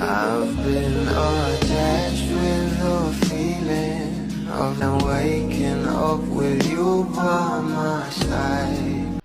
I've been attached with the feeling of now waking up with you by my side.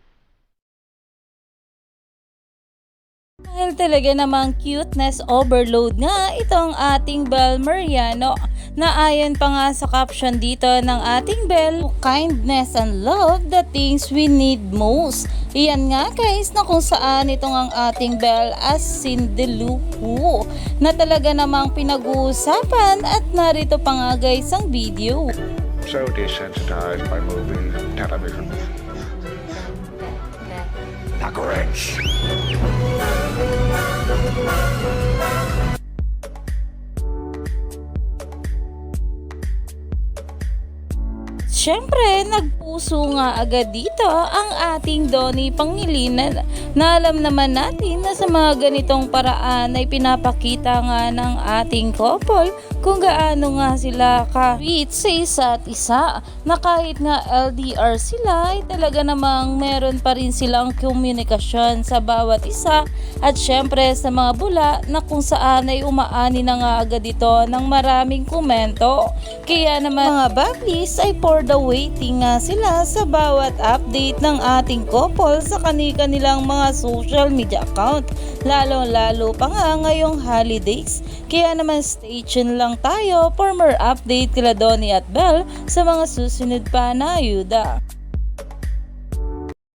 Dahil talaga namang cuteness overload nga itong ating Bel Mariano na ayon pa nga sa caption dito ng ating Bel, kindness and love the things we need most. Iyan nga guys na kung saan itong ang ating Bel as Sindelupo na talaga namang pinag-uusapan at narito pa nga guys ang video. so desensitized by movies and television. The Grinch. Siyempre, nagpuso nga agad dito ang ating Donnie Pangilinan na alam naman natin na sa mga ganitong paraan ay pinapakita nga ng ating couple kung gaano nga sila ka-sweet sa isa't isa na kahit nga LDR sila ay talaga namang meron pa rin silang komunikasyon sa bawat isa at syempre sa mga bula na kung saan ay umaani na nga agad ito ng maraming komento. Kaya naman mga bablis ay for the waiting nga sila sa bawat update ng ating couple sa kani-kanilang mga social media account. Lalo-lalo pa nga ngayong holidays. Kaya naman stay tuned lang tayo for more update kila Donnie at Belle sa mga susunod pa na ayuda.